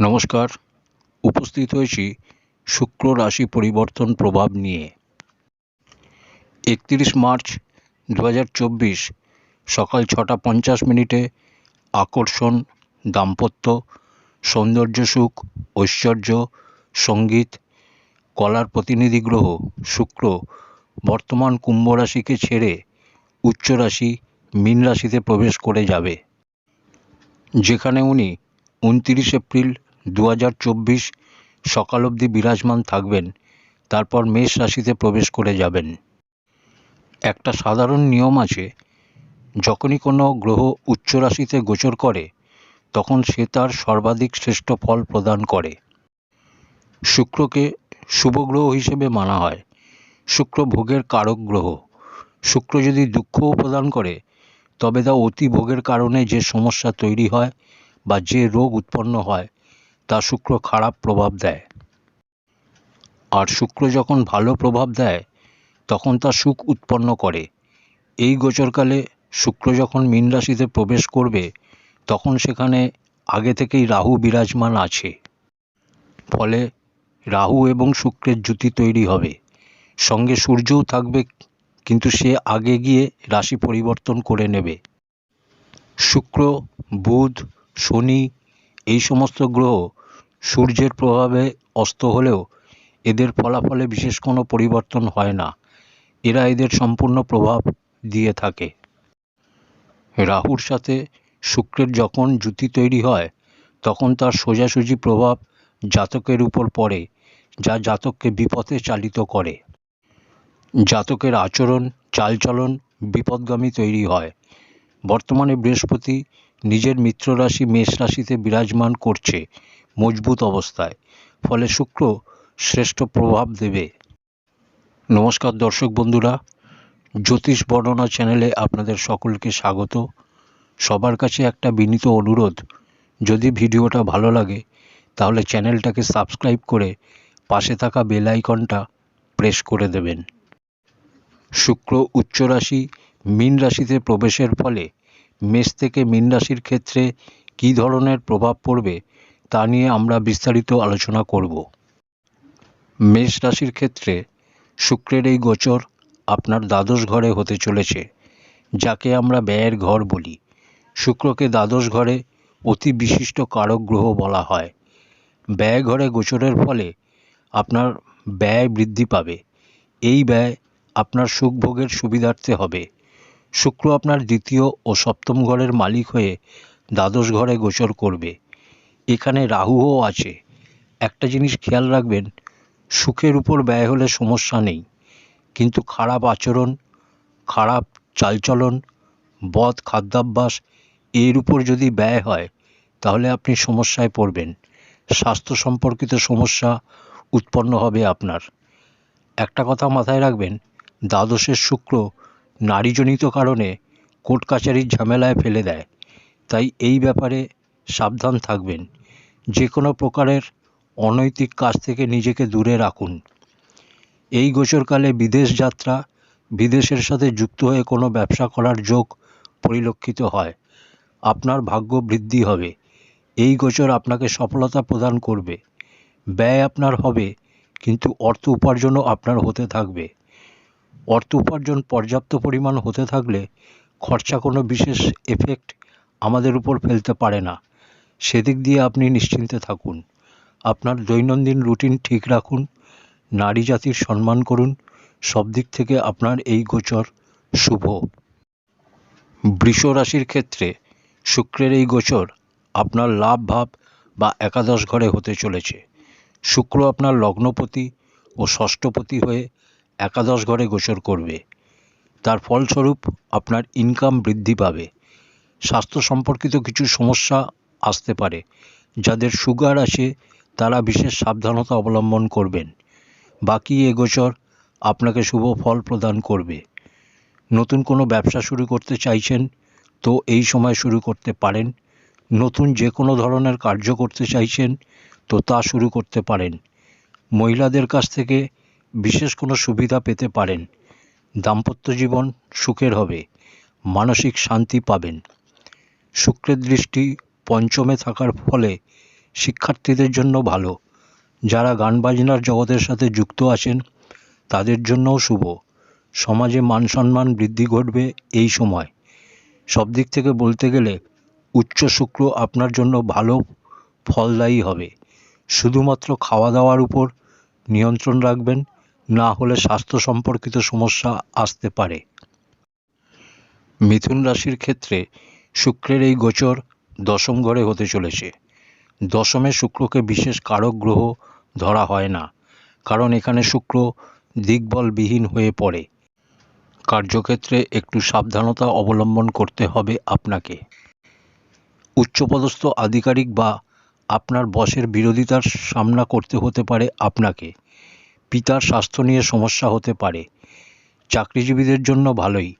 নমস্কার। উপস্থিত হয়েছি শুক্র রাশি পরিবর্তন প্রভাব নিয়ে। একত্রিশ মার্চ দু হাজার চব্বিশ, সকাল ছটা পঞ্চাশ মিনিটে আকর্ষণ, দাম্পত্য, সৌন্দর্য সুখ, ঐশ্বর্য, সংগীত, কলার প্রতিনিধি গ্রহ, শুক্র, বর্তমান কুম্ভ রাশিকে ছেড়ে উচ্চ রাশি, মীন রাশিতে প্রবেশ করে যাবে। যেখানে উনি উনতিরিশ এপ্রিল দু হাজার চব্বিশ সকাল অবধি বিরাজমান থাকবেন, তারপর মেষ রাশিতে প্রবেশ করে যাবেন। একটা সাধারণ নিয়ম আছে, যখনই কোনো গ্রহ উচ্চ রাশিতে গোচর করে, তখন সে তার সর্বাধিক শ্রেষ্ঠ ফল প্রদান করে। শুক্রকে শুভ গ্রহ হিসেবে মানা হয়। শুক্র ভোগের কারক গ্রহ। শুক্র যদি দুঃখও প্রদান করে, তবে তা অতি ভোগের কারণে যে সমস্যা তৈরি হয় বা যে রোগ উৎপন্ন হয় তা শুক্র খারাপ প্রভাব দেয়। আর শুক্র যখন ভালো প্রভাব দেয়, তখন তা সুখ উৎপন্ন করে। এই গোচরকালে শুক্র যখন মীন রাশিতে প্রবেশ করবে, তখন সেখানে আগে থেকেই রাহু বিরাজমান আছে। ফলে রাহু এবং শুক্রের জুতি তৈরি হবে। সঙ্গে সূর্যও থাকবে, কিন্তু সে আগে গিয়ে রাশি পরিবর্তন করে নেবে। শুক্র, বুধ, শনি এই সমস্ত গ্রহ সূর্যের প্রভাবে অস্ত হলেও এদের ফলাফলে বিশেষ কোনো পরিবর্তন হয় না। এরা এদের সম্পূর্ণ প্রভাব দিয়ে থাকে। রাহুর সাথে শুক্রের যখন জুতি তৈরি হয়, তখন তার সোজাসুজি প্রভাব জাতকের উপর পড়ে, যা জাতককে বিপথে চালিত করে। জাতকের আচরণ, চালচলন বিপদগামী তৈরি হয়। বর্তমানে বৃহস্পতি নিজের মিত্র রাশি মেষ রাশিতে বিরাজমান করছে মজবুত অবস্থায়। ফলে শুক্র শ্রেষ্ঠ প্রভাব দেবে। নমস্কার দর্শক বন্ধুরা, জ্যোতিষ বর্ণনা চ্যানেলে আপনাদের সকলকে স্বাগত। সবার কাছে একটা বিনীত অনুরোধ, যদি ভিডিওটা ভালো লাগে, তাহলে চ্যানেলটাকে সাবস্ক্রাইব করে পাশে থাকা বেল আইকনটা প্রেস করে দেবেন। শুক্র উচ্চ রাশি, মীন রাশিতে প্রবেশের ফলে মেষ থেকে মীন রাশির ক্ষেত্রে কী ধরনের প্রভাব পড়বে তা নিয়ে আমরা বিস্তারিত আলোচনা করব। মেষ রাশির ক্ষেত্রে শুক্রের এই গোচর আপনার দ্বাদশ ঘরে হতে চলেছে, যাকে আমরা ব্যয়ের ঘর বলি। শুক্রকে দ্বাদশ ঘরে অতি বিশিষ্ট কারক গ্রহ বলা হয়। ব্যয় ঘরে গোচরের ফলে আপনার ব্যয় বৃদ্ধি পাবে। এই ব্যয় আপনার সুখভোগের সুবিধার্থে হবে। শুক্র আপনার দ্বিতীয় ও সপ্তম ঘরের মালিক হয়ে দ্বাদশ ঘরে গোচর করবে। এখানে রাহুও আছে। একটা জিনিস খেয়াল রাখবেন, সুখের উপর ব্যয় হলে সমস্যা নেই। কিন্তু খারাপ আচরণ, খারাপ চালচলন, বদ খাদ্যাভ্যাস, এর উপর যদি ব্যয় হয়, তাহলে আপনি সমস্যায় পড়বেন। স্বাস্থ্য সম্পর্কিত সমস্যা উৎপন্ন হবে আপনার। একটা কথা মাথায় রাখবেন, দ্বাদশের শুক্র নারীজনিত কারণে কোর্ট কাচারির ঝামেলায় ফেলে দেয়। তাই এই ব্যাপারে সাবধান থাকবেন। যে কোনো প্রকারের অনৈতিক কাজ থেকে নিজেকে দূরে রাখুন। এই গোচরকালে বিদেশ যাত্রা বিদেশের সাথে যুক্ত হয়ে কোনো ব্যবসা করার যোগ পরিলক্ষিত হয়। আপনার ভাগ্য বৃদ্ধি হবে। এই গোচর আপনাকে সফলতা প্রদান করবে। ব্যয় আপনার হবে, কিন্তু অর্থ উপার্জনও আপনার হতে থাকবে। অর্থ উপার্জন পর্যাপ্ত পরিমাণ হতে থাকলে খরচা কোনো বিশেষ এফেক্ট আমাদের উপর ফেলতে পারে না। সেদিক দিয়ে আপনি নিশ্চিন্তে থাকুন। আপনার দৈনন্দিন রুটিন ঠিক রাখুন, নারী জাতির সম্মান করুন, সব দিক থেকে আপনার এই গোচর শুভ। বৃষ রাশির ক্ষেত্রে শুক্রের এই গোচর আপনার লাভ, ভাব বা একাদশ ঘরে হতে চলেছে। শুক্র আপনার লগ্নপতি ও ষষ্ঠপতি হয়ে একাদশ ঘরে গোচর করবে। তার ফলস্বরূপ আপনার ইনকাম বৃদ্ধি পাবে। স্বাস্থ্য সম্পর্কিত কিছু সমস্যা আসতে পারে, যাদের সুগার আসে তারা বিশেষ সাবধানতা অবলম্বন করবেন। বাকি এ গোচর আপনাকে শুভ ফল প্রদান করবে। নতুন কোনো ব্যবসা শুরু করতে চাইছেন, তো এই সময় শুরু করতে পারেন। নতুন যে কোনো ধরনের কার্য করতে চাইছেন, তো তা শুরু করতে পারেন। মহিলাদের কাছ থেকে বিশেষ কোনো সুবিধা পেতে পারেন। দাম্পত্য জীবন সুখের হবে, মানসিক শান্তি পাবেন। শুক্রের দৃষ্টি পঞ্চমে থাকার ফলে শিক্ষার্থীদের জন্য ভালো। যারা গান বাজনার জগতের সাথে যুক্ত আছেন, তাদের জন্যও শুভ। সমাজে মান সম্মান বৃদ্ধি ঘটবে এই সময়। সব দিক থেকে বলতে গেলে উচ্চ শুক্র আপনার জন্য ভালো ফলদায়ী হবে। শুধুমাত্র খাওয়া দাওয়ার উপর নিয়ন্ত্রণ রাখবেন না হলে স্বাস্থ্য সম্পর্কিত সমস্যা আসতে পারে। মিথুন রাশির ক্ষেত্রে শুক্রের এই গোচর দশম ঘরে হতে চলেছে। দশমে শুক্রকে বিশেষ কারক গ্রহ ধরা হয় না, কারণ এখানে শুক্র দিকবলবিহীন হয়ে পড়ে। কার্যক্ষেত্রে একটু সাবধানতা অবলম্বন করতে হবে আপনাকে। উচ্চপদস্থ আধিকারিক বা আপনার বসের বিরোধিতার সামনা করতে হতে পারে আপনাকে। পিতার স্বাস্থ্য নিয়ে সমস্যা হতে পারে। চাকরিজীবীদের জন্য ভালোই।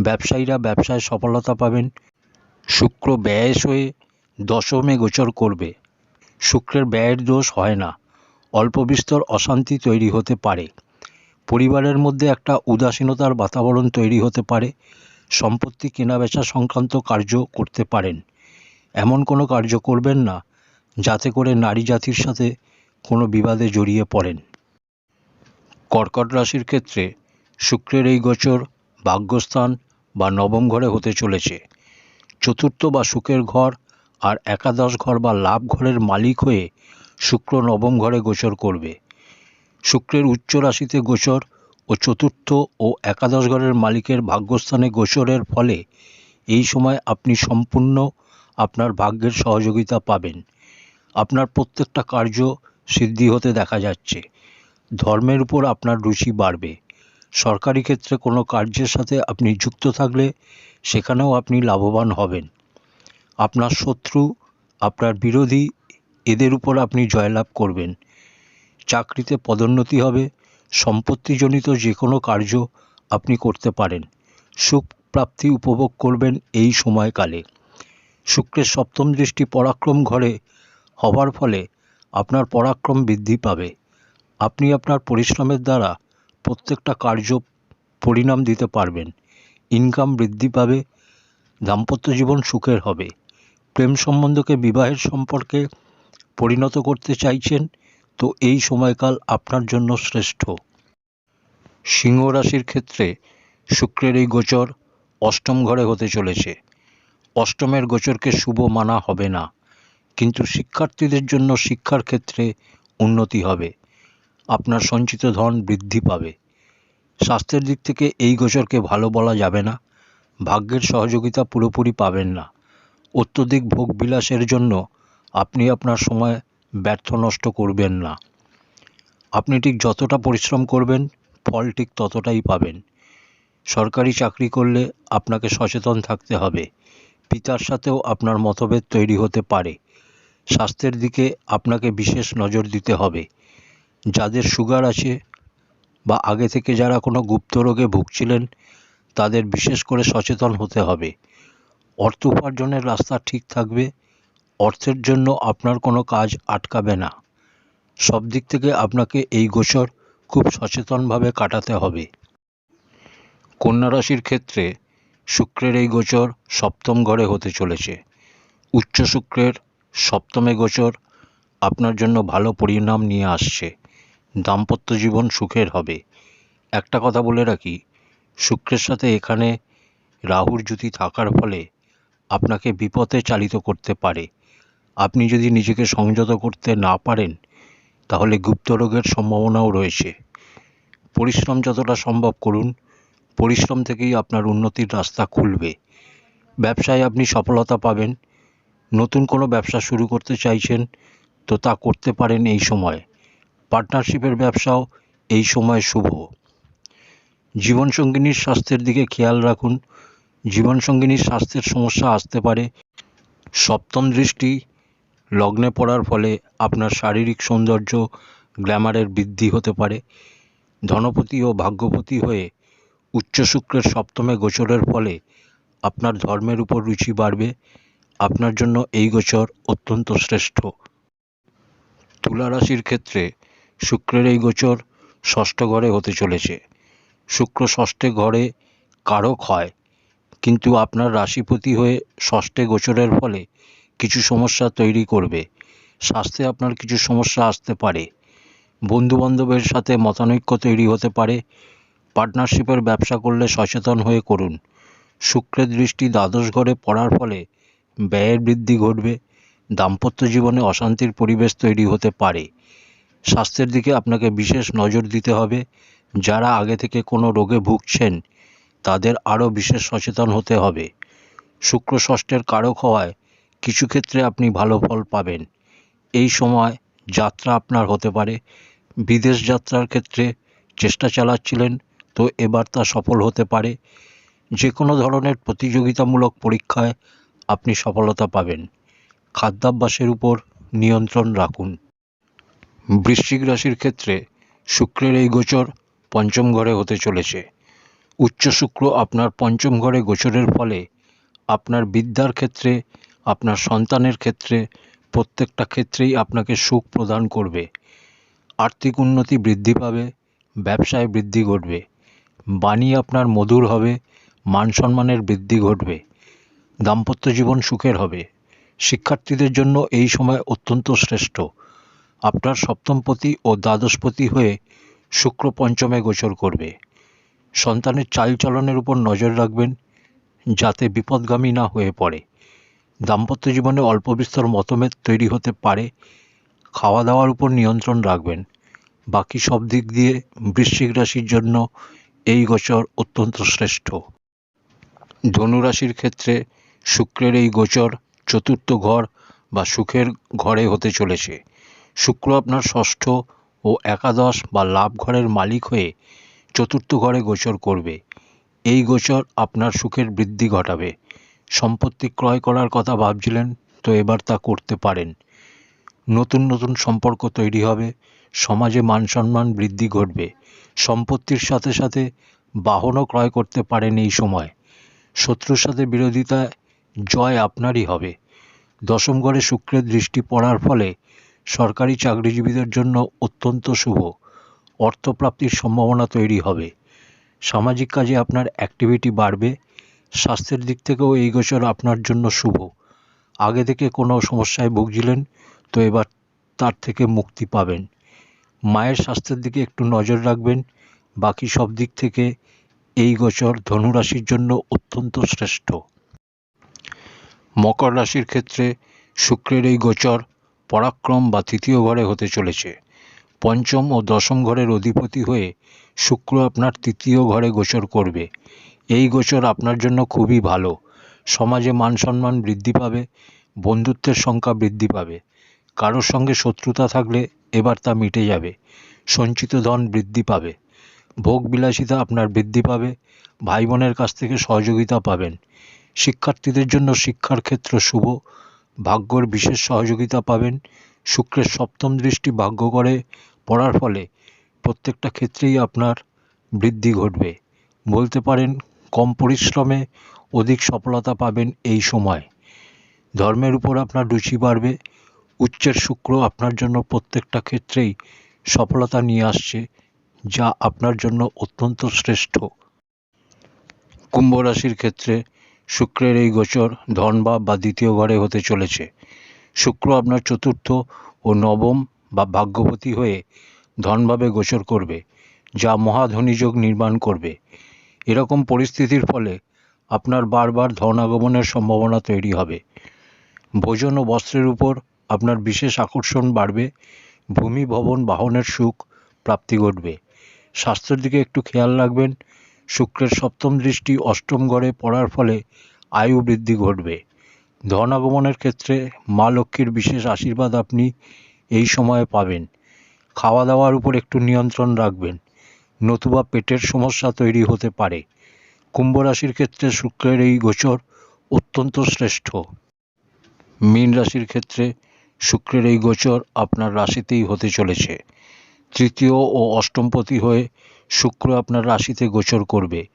ব্যবসায়ীরা ব্যবসায় সফলতা পাবেন। শুক্র ব্যয়েস হয়ে দশমে গোচর করবে। শুক্রের ব্যয়ের দোষ হয় না। অল্প বিস্তর অশান্তি তৈরি হতে পারে। পরিবারের মধ্যে একটা উদাসীনতার বাতাবরণ তৈরি হতে পারে। সম্পত্তি কেনাবেচা সংক্রান্ত কার্য করতে পারেন। এমন কোনো কার্য করবেন না, যাতে করে নারী জাতির সাথে কোনো বিবাদে জড়িয়ে পড়েন। কর্কট রাশির ক্ষেত্রে শুক্রের এই গোচর ভাগ্যস্থান বা নবম ঘরে হতে চলেছে। চতুর্থ বা সুখের ঘর আর একাদশ ঘর বা লাভ ঘরের মালিক হয়ে শুক্র নবম ঘরে গোচর করবে। শুক্রের উচ্চ রাশিতে গোচর ও চতুর্থ ও একাদশ ঘরের মালিকের ভাগ্যস্থানে গোচরের ফলে এই সময় আপনি সম্পূর্ণ আপনার ভাগ্যের সহযোগিতা পাবেন। আপনার প্রত্যেকটা কার্য সিদ্ধি হতে দেখা যাচ্ছে। ধর্মের উপর আপনার রুচি বাড়বে। সরকারি ক্ষেত্রে কোনো কার্যের সাথে আপনি যুক্ত থাকলে সেখানেও আপনি লাভবান হবেন। আপনার শত্রু, আপনার বিরোধী, এদের উপর আপনি জয়লাভ করবেন। চাকরিতে পদোন্নতি হবে, সম্পত্তিজনিত যে কোনো কার্য আপনি করতে পারেন। সুখ প্রাপ্তি উপভোগ করবেন এই সময়কালে। শুক্রের সপ্তম দৃষ্টি পরাক্রম ঘরে হওয়ার ফলে আপনার পরাক্রম বৃদ্ধি পাবে। আপনি আপনার পরিশ্রমের দ্বারা প্রত্যেকটা কার্য পরিণাম দিতে পারবেন। ইনকাম বৃদ্ধি পাবে, দাম্পত্য জীবন সুখের হবে। প্রেম সম্বন্ধকে বিবাহের সম্পর্কে পরিণত করতে চাইছেন, তো এই সময়কাল আপনার জন্য শ্রেষ্ঠ। সিংহ রাশির ক্ষেত্রে শুক্রের এই গোচর অষ্টম ঘরে হতে চলেছে। অষ্টমের গোচরকে শুভ মানা হবে না, কিন্তু শিক্ষার্থীদের জন্য শিক্ষার ক্ষেত্রে উন্নতি হবে। আপনার সঞ্চিত ধন বৃদ্ধি পাবে। স্বাস্থ্যের দিক থেকে এই গোচরকে ভালো বলা যাবে না। ভাগ্যের সহযোগিতা পুরোপুরি পাবেন না। অত্যধিক ভোগ বিলাসের জন্য আপনি আপনার সময় ব্যর্থ নষ্ট করবেন না। আপনি ঠিক যতটা পরিশ্রম করবেন, ফল ঠিক ততটাই পাবেন। সরকারি চাকরি করলে আপনাকে সচেতন থাকতে হবে। পিতার সাথেও আপনার মতভেদ তৈরি হতে পারে। স্বাস্থ্যের দিকে আপনাকে বিশেষ নজর দিতে হবে। যাদের সুগার আছে বা আগে থেকে যারা কোনো গুপ্ত রোগে ভুগছিলেন, তাদের বিশেষ করে সচেতন হতে হবে। অর্থ উপার্জনের রাস্তা ঠিক থাকবে, অর্থের জন্য আপনার কোনো কাজ আটকাবে না। সব দিক থেকে আপনাকে এই গোচর খুব সচেতনভাবে কাটাতে হবে। কন্যা রাশির ক্ষেত্রে শুক্রের এই গোচর সপ্তম ঘরে হতে চলেছে। উচ্চ শুক্রের সপ্তমে গোচর আপনার জন্য ভালো পরিণাম নিয়ে আসছে। দাম্পত্য জীবন সুখের হবে। একটা কথা বলে রাখি, শুক্রের সাথে এখানে রাহুর জ্যোতি থাকার ফলে আপনাকে বিপথে চালিত করতে পারে। আপনি যদি নিজেকে সংযত করতে না পারেন, তাহলে গুপ্ত রোগের সম্ভাবনাও রয়েছে। পরিশ্রম যতটা সম্ভব করুন, পরিশ্রম থেকেই আপনার উন্নতির রাস্তা খুলবে। ব্যবসায় আপনি সফলতা পাবেন, নতুন কোনো ব্যবসা শুরু করতে চাইছেন, তো তা করতে পারেন এই সময়। পার্টনারশিপের ব্যবসাও এই সময় শুভ। জীবনসঙ্গিনীর স্বাস্থ্যের দিকে খেয়াল রাখুন। জীবনসঙ্গিনীর স্বাস্থ্যের সমস্যা আসতে পারে। সপ্তম দৃষ্টি, লগ্নে পড়ার ফলে আপনার শারীরিক সৌন্দর্য গ্ল্যামারের বৃদ্ধি হতে পারে। ধনপতি ও ভাগ্যপতি হয়ে উচ্চ শুক্রের সপ্তমে গোচরের ফলে আপনার ধর্মের উপর রুচি বাড়বে। আপনার জন্য এই গোচর অত্যন্ত শ্রেষ্ঠ। তুলা রাশির ক্ষেত্রে শুক্রের এই গোচর ষষ্ঠ ঘরে হতে চলেছে। শুক্র ষষ্ঠে ঘরে কারক হয়, কিন্তু আপনার রাশিপতি হয়ে ষষ্ঠে গোচরের ফলে কিছু সমস্যা তৈরি করবে। স্বাস্থ্যে আপনার কিছু সমস্যা আসতে পারে। বন্ধুবান্ধবের সাথে মতানৈক্য তৈরি হতে পারে। পার্টনারশিপের ব্যবসা করলে সচেতন হয়ে করুন। শুক্রের দৃষ্টি দ্বাদশ ঘরে পড়ার ফলে ব্যয়ের বৃদ্ধি ঘটবে। দাম্পত্য জীবনে অশান্তির পরিবেশ তৈরি হতে পারে। স্বাস্থ্যের দিকে আপনাকে বিশেষ নজর দিতে হবে। যারা আগে থেকে কোনো রোগে ভুগছেন, তাদের আরও বিশেষ সচেতন হতে হবে। শুক্র ষষ্ঠের কারক হওয়ায় কিছু ক্ষেত্রে আপনি ভালো ফল পাবেন। এই সময় যাত্রা আপনার হতে পারে। বিদেশ যাত্রার ক্ষেত্রে চেষ্টা চালাচ্ছিলেন, তো এবার তা সফল হতে পারে। যে কোনো ধরনের প্রতিযোগিতামূলক পরীক্ষায় আপনি সফলতা পাবেন। খাদ্যাভ্যাসের উপর নিয়ন্ত্রণ রাখুন। বৃশ্চিক রাশির ক্ষেত্রে শুক্রের এই গোচর পঞ্চম ঘরে হতে চলেছে। উচ্চ শুক্র আপনার পঞ্চম ঘরে গোচরের ফলে আপনার বিদ্যার ক্ষেত্রে, আপনার সন্তানের ক্ষেত্রে, প্রত্যেকটা ক্ষেত্রেই আপনাকে সুখ প্রদান করবে। আর্থিক উন্নতি বৃদ্ধি পাবে, ব্যবসায় বৃদ্ধি ঘটবে, বাণী আপনার মধুর হবে, মান সম্মানের বৃদ্ধি ঘটবে, দাম্পত্য জীবন সুখের হবে। শিক্ষার্থীদের জন্য এই সময় অত্যন্ত শ্রেষ্ঠ। আপনার সপ্তমপতি ও দ্বাদশপতি হয়ে শুক্র পঞ্চমে গোচর করবে। সন্তানের চালচলনের উপর নজর রাখবেন, যাতে বিপদগামী না হয়ে পড়ে। দাম্পত্য জীবনে অল্প বিস্তর মতভেদ তৈরি হতে পারে। খাওয়া দাওয়ার উপর নিয়ন্ত্রণ রাখবেন। বাকি সব দিক দিয়ে বৃশ্চিক রাশির জন্য এই গোচর অত্যন্ত শ্রেষ্ঠ। ধনুরাশির ক্ষেত্রে শুক্রের এই গোচর চতুর্থ ঘর বা সুখের ঘরে হতে চলেছে। শুক্র আপনার ষষ্ঠ ও একাদশ বা লাভ ঘরের মালিক হয়ে চতুর্থ ঘরে গোচর করবে। এই গোচর আপনার সুখের বৃদ্ধি ঘটাবে। সম্পত্তি ক্রয় করার কথা ভাবছিলেন, তো এবার তা করতে পারেন। নতুন নতুন সম্পর্ক তৈরি হবে, সমাজে মান সম্মান বৃদ্ধি ঘটবে। সম্পত্তির সাথে সাথে বাহনও ক্রয় করতে পারেন এই সময়। শত্রুর সাথে বিরোধিতায় জয় আপনারই হবে। দশম ঘরে শুক্রের দৃষ্টি পড়ার ফলে সরকারি চাকরিজীবীদের জন্য অত্যন্ত শুভ। অর্থপ্রাপ্তির সম্ভাবনা তৈরি হবে। সামাজিক কাজে আপনার অ্যাক্টিভিটি বাড়বে। স্বাস্থ্যের দিক থেকেও এই গোচর আপনার জন্য শুভ। আগে থেকে কোনো সমস্যায় ভুগছিলেন, তো এবার তার থেকে মুক্তি পাবেন। মায়ের স্বাস্থ্যের দিকে একটু নজর রাখবেন। বাকি সব দিক থেকে এই গোচর ধনুরাশির জন্য অত্যন্ত শ্রেষ্ঠ। মকর রাশির ক্ষেত্রে শুক্রের এই গোচর পরাক্রম বা তৃতীয় ঘরে হতে চলেছে। পঞ্চম ও দশম ঘরের অধিপতি হয়ে শুক্র আপনার তৃতীয় ঘরে গোচর করবে। এই গোচর আপনার জন্য খুবই ভালো। সমাজে মান সম্মান বৃদ্ধি পাবে, বন্ধুত্বের সংখ্যা বৃদ্ধি পাবে। কারোর সঙ্গে শত্রুতা থাকলে এবার তা মিটে যাবে, সঞ্চিত ধন বৃদ্ধি পাবে। ভোগ বিলাসিতা আপনার বৃদ্ধি পাবে ভাই বোনের কাছ থেকে সহযোগিতা পাবেন। শিক্ষার্থীদের জন্য শিক্ষার ক্ষেত্র শুভ ভাগ্যর বিশেষ সহযোগিতা পাবেন। শুক্রের সপ্তম দৃষ্টি ভাগ্য করে পড়ার ফলে প্রত্যেকটা ক্ষেত্রেই আপনার বৃদ্ধি ঘটবে। বলতে পারেন, কম পরিশ্রমে অধিক সফলতা পাবেন এই সময়। ধর্মের উপর আপনার রুচি বাড়বে। উচ্চের শুক্র আপনার জন্য প্রত্যেকটা ক্ষেত্রেই সফলতা নিয়ে আসছে, যা আপনার জন্য অত্যন্ত শ্রেষ্ঠ। কুম্ভ রাশির ক্ষেত্রে শুক্রের এই গোচর ধনভাব বা দ্বিতীয় ঘরে হতে চলেছে। শুক্র আপনার চতুর্থ ও নবম বা ভাগ্যবতী হয়ে ধনভাবে গোচর করবে, যা মহাধনীযোগ নির্মাণ করবে। এরকম পরিস্থিতির ফলে আপনার বারবার ধন আগমনের সম্ভাবনা তৈরি হবে। ভোজন ও বস্ত্রের উপর আপনার বিশেষ আকর্ষণ বাড়বে, ভূমি, ভবন, বাহনের সুখ প্রাপ্তি ঘটবে। স্বাস্থ্যের দিকে একটু খেয়াল রাখবেন শুক্রের সপ্তম দৃষ্টি অষ্টম ঘরে পড়ার ফলে আয়ু বৃদ্ধি ঘটবে। ধন আগমনের ক্ষেত্রে মা লক্ষ্মীর বিশেষ আশীর্বাদ আপনি এই সময়ে পাবেন। খাওয়া দাওয়ার উপর একটু নিয়ন্ত্রণ রাখবেন। নতুবা পেটের সমস্যা তৈরি হতে পারে। কুম্ভ রাশির ক্ষেত্রে শুক্রের এই গোচর অত্যন্ত শ্রেষ্ঠ। মীন রাশির ক্ষেত্রে শুক্রের এই গোচর আপনার রাশিতেই হতে চলেছে। তৃতীয় ও অষ্টমপতি হয়ে শুক্র আপনার রাশিতে গোচর করবে।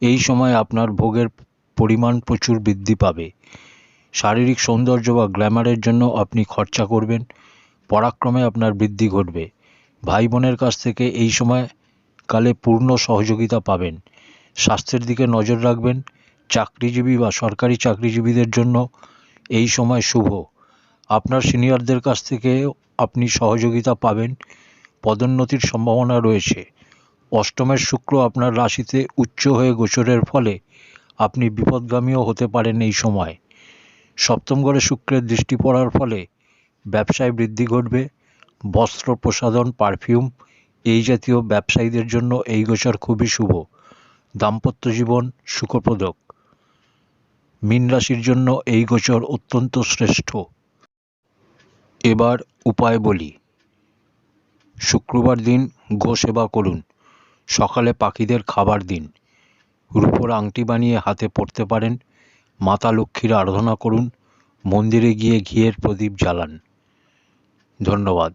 এই সময় আপনার ভোগের পরিমাণ প্রচুর বৃদ্ধি পাবে। শারীরিক সৌন্দর্য বা গ্ল্যামারের জন্য আপনি খরচা করবেন। পরাক্রমে আপনার বৃদ্ধি ঘটবে। ভাই বোনের কাছ থেকে এই সময় কালে পূর্ণ সহযোগিতা পাবেন। স্বাস্থ্যের দিকে নজর রাখবেন। চাকরিজীবী বা সরকারি চাকরিজীবীদের জন্য এই সময় শুভ। আপনার সিনিয়রদের কাছ থেকে আপনি সহযোগিতা পাবেন। পদোন্নতির সম্ভাবনা রয়েছে। অষ্টমের শুক্র আপনার রাশিতে উচ্চ হয়ে গোচরের ফলে আপনি বিপদগামীও হতে পারেন এই সময়। সপ্তম শুক্রের দৃষ্টি পড়ার ফলে ব্যবসায় বৃদ্ধি ঘটবে, বস্ত্র প্রসাধন, পারফিউম এই জাতীয় ব্যবসায়ীদের জন্য এই গোচর খুবই শুভ। দাম্পত্য জীবন সুখপ্রদক। মীন রাশির জন্য এই গোচর অত্যন্ত শ্রেষ্ঠ। এবার উপায় বলি। শুক্রবার দিন গো সেবা করুন। সকালে পাখিদের খাবার দিন। রূপোর আংটি বানিয়ে হাতে পড়তে পারেন। মাতা লক্ষ্মীর আরাধনা করুন। মন্দিরে গিয়ে ঘিয়ের প্রদীপ জ্বালান। ধন্যবাদ।